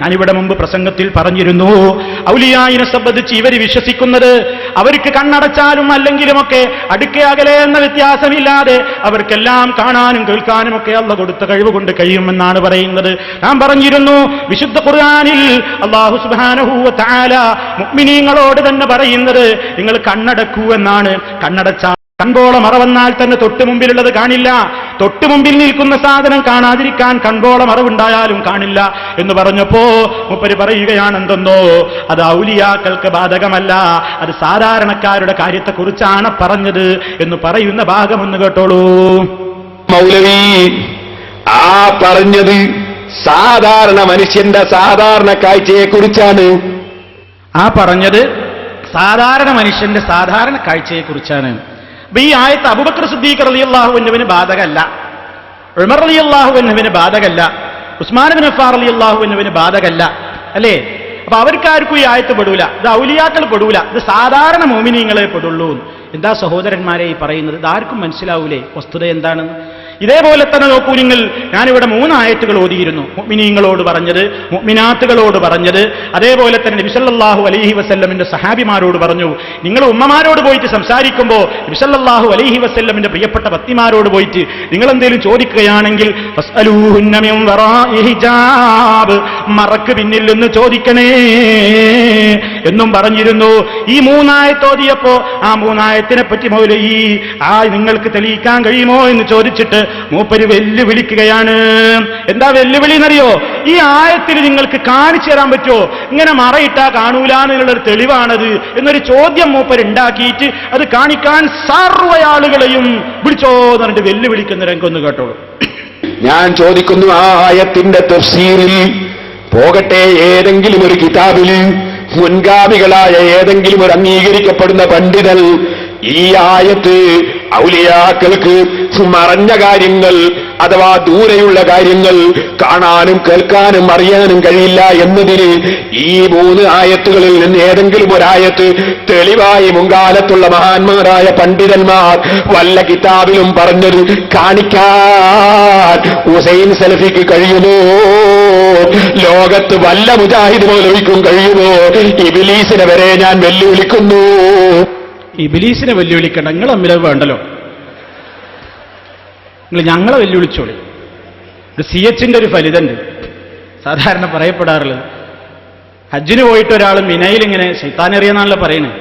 ഞാനിവിടെ മുമ്പ് പ്രസംഗത്തിൽ പറഞ്ഞിരുന്നു ഔലിയായിനെ സംബന്ധിച്ച് ഇവർ വിശ്വസിക്കുന്നത് അവർക്ക് കണ്ണടച്ചാലും അല്ലെങ്കിലുമൊക്കെ അടുക്കെ അകലെ എന്ന വ്യത്യാസമില്ലാതെ അവർക്കെല്ലാം കാണാനും കേൾക്കാനും ഒക്കെ അള്ള കൊടുത്ത കഴിവ് കൊണ്ട് കഴിയുമെന്നാണ് പറയുന്നത്. ഞാൻ പറഞ്ഞിരുന്നു വിശുദ്ധ ഖുർആനിൽ അള്ളാഹു സുബാനഹൂവ തന്നെ പറയുന്നത് നിങ്ങൾ കണ്ണടക്കൂ എന്നാണ്. കണ്ണടച്ച കൺപോളം മറവന്നാൽ തന്നെ തൊട്ടു മുമ്പിലുള്ളത് കാണില്ല. തൊട്ടു മുമ്പിൽ നിൽക്കുന്ന സാധനം കാണാതിരിക്കാൻ കൺകോളം അറിവുണ്ടായാലും കാണില്ല എന്ന് പറഞ്ഞപ്പോ മുപ്പര് പറയുകയാണെന്തെന്നോ അത് ഔലിയാക്കൾക്ക് ബാധകമല്ല അത് സാധാരണക്കാരുടെ കാര്യത്തെക്കുറിച്ചാണ് പറഞ്ഞത് എന്ന് പറയുന്ന ഭാഗമൊന്ന് കേട്ടോളൂ. മൗലവി ആ പറഞ്ഞത് സാധാരണ മനുഷ്യന്റെ സാധാരണ കാഴ്ചയെ കുറിച്ചാണ് ആ പറഞ്ഞത് സാധാരണ മനുഷ്യന്റെ സാധാരണ കാഴ്ചയെക്കുറിച്ചാണ് അപ്പൊ ഈ ആയത്ത് അബുബക്കർ സിദ്ദീഖ് റളിയല്ലാഹുവിന് ബാധകല്ല ഉമർ റളിയല്ലാഹുവിന് ബാധകല്ല ഉസ്മാൻ ബിൻ അഫാർ അലി റളിയല്ലാഹുവിന് ബാധകല്ല അല്ലേ? അപ്പൊ അവർക്കാർക്കും ഈ ആയത്ത് പെടൂല. ഇത് ഔലിയാക്കൾ പെടൂല. ഇത് സാധാരണ മോമിനിയങ്ങളെ പെടുള്ളൂ എന്താ സഹോദരന്മാരെ ഈ പറയുന്നത്? ഇത് ആർക്കും മനസ്സിലാവൂലേ? വസ്തുത എന്താണെന്ന് ഇതേപോലെ തന്നെ നോക്കൂ നിങ്ങൾ. ഞാനിവിടെ മൂന്ന് ആയത്തുകൾ ഓതിയിരുന്നു. മുഗ്മിനീങ്ങളോട് പറഞ്ഞത് മുഗ്മിനാത്തുകളോട് പറഞ്ഞത്. അതേപോലെ തന്നെ നബിസല്ലാഹു അലൈഹി വസല്ലമിന്റെ സഹാബിമാരോട് പറഞ്ഞു. നിങ്ങൾ ഉമ്മമാരോട് പോയിട്ട് സംസാരിക്കുമ്പോൾ നബിസല്ലാഹു അലൈഹി വസല്ലമിന്റെ പ്രിയപ്പെട്ട ഭക്തിമാരോട് പോയിട്ട് നിങ്ങൾ എന്തെങ്കിലും ചോദിക്കുകയാണെങ്കിൽ മറക്ക് പിന്നിൽ നിന്ന് ചോദിക്കണേ. എന്നും പറഞ്ഞിരുന്നു. ഈ മൂന്നായത്തോതിയപ്പോ ആ മൂന്നായത്തിനെ പറ്റി മൗല ഈ ആ നിങ്ങൾക്ക് തെളിയിക്കാൻ കഴിയുമോ എന്ന് ചോദിച്ചിട്ട് മൂപ്പര് വെല്ലുവിളിക്കുകയാണ്. എന്താ വെല്ലുവിളി എന്നറിയോ ഈ ആയത്തിൽ നിങ്ങൾക്ക് കാണിച്ചു തരാൻ പറ്റുമോ? ഇങ്ങനെ മറയിട്ടാ കാണൂല എന്നുള്ളൊരു തെളിവാണത് എന്നൊരു ചോദ്യം മൂപ്പര് ഉണ്ടാക്കിയിട്ട് അത് കാണിക്കാൻ സർവയാളുകളെയും വിളിച്ചോ എന്ന് പറഞ്ഞിട്ട് വെല്ലുവിളിക്കുന്ന രംഗം കേട്ടോളൂ. ഞാൻ ചോദിക്കുന്നു ആ ആയത്തിന്റെ തഫ്സീറിൽ പോകട്ടെ ഏതെങ്കിലും ഒരു കിതാബിൽ മുൻഗാമികളായ ഏതെങ്കിലും ഒരു അംഗീകരിക്കപ്പെടുന്ന പണ്ഡിതൻ ഈ ആയത്ത് ഔലിയാക്കൾക്ക് മറഞ്ഞ കാര്യങ്ങൾ അഥവാ ദൂരെയുള്ള കാര്യങ്ങൾ കാണാനും കേൾക്കാനും അറിയാനും കഴിയില്ല എന്നതിന് ഈ മൂന്ന് ആയത്തുകളിൽ നിന്ന് ഏതെങ്കിലും ഒരായത്ത് തെളിവായി മുൻകാലത്തുള്ള മഹാന്മാരായ പണ്ഡിതന്മാർ വല്ല കിതാബിലും പറഞ്ഞത് കാണിക്കാൻ ഹുസൈൻ സലഫിക്ക് കഴിയുമോ? ലോകത്ത് വല്ല മുജാഹിദ് മൗലവിക്കും കഴിയുമോ? ഇബിലീസിനെ വരെ ഞാൻ വെല്ലുവിളിക്കുന്നു. ഇബിലീസിനെ വെല്ലുവിളിക്കണം നിങ്ങൾ അമ്മിലത് വേണ്ടല്ലോ. നിങ്ങൾ ഞങ്ങളെ വെല്ലുവിളിച്ചോളി. ഇത് സി എച്ചിന്റെ ഒരു ഫലിതണ്ട്. സാധാരണ പറയപ്പെടാറുള്ളത്. ഹജ്ജിന് പോയിട്ട് ഒരാൾ മിനയിൽ ഇങ്ങനെ ശൈത്താൻ എറിയെന്നാണല്ലോ പറയുന്നത്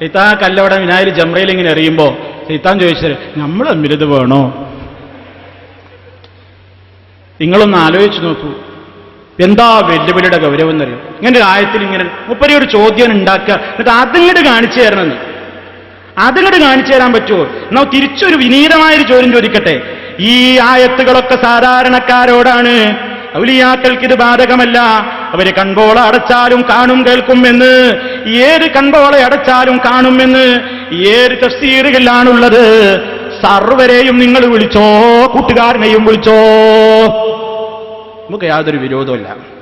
ശൈത്താൻ കല്ലവിടെ മിനായിൽ ജംറയിൽ ഇങ്ങനെ എറിയുമ്പോൾ ശൈത്താൻ ചോദിച്ചത് നമ്മൾ തമ്മിലിത് വേണോ? നിങ്ങളൊന്ന് ആലോചിച്ച് നോക്കൂ. എന്താ വെല്ലുവിളിയുടെ ഗൗരവം എന്നറിയും? ഇങ്ങനെ ഒരു ആയത്തിൽ ഇങ്ങനെ മുപ്പരി ഒരു ചോദ്യം ഉണ്ടാക്കുക. എന്നിട്ട് അതിങ്ങോട്ട് കാണിച്ചു തരണമെന്ന് അതിങ്ങോട്ട് കാണിച്ചു തരാൻ പറ്റുമോ? എന്നാ തിരിച്ചൊരു വിനീതമായൊരു ചോദ്യം ചോദിക്കട്ടെ. ഈ ആയത്തുകളൊക്കെ സാധാരണക്കാരോടാണ്. ഔലിയാക്കൾക്ക് ഇത് ബാധകമല്ല. അവർ കൺപോള അടച്ചാലും കാണും കേൾക്കുമെന്ന്. ഏത് കൺപോള അടച്ചാലും കാണുമെന്ന് ഏത് തഫ്സീറുകളിലാണുള്ളത്? സർവരെയും നിങ്ങൾ വിളിച്ചോ കൂട്ടുകാരനെയും വിളിച്ചോ. നമുക്ക് യാതൊരു വിരോധമില്ല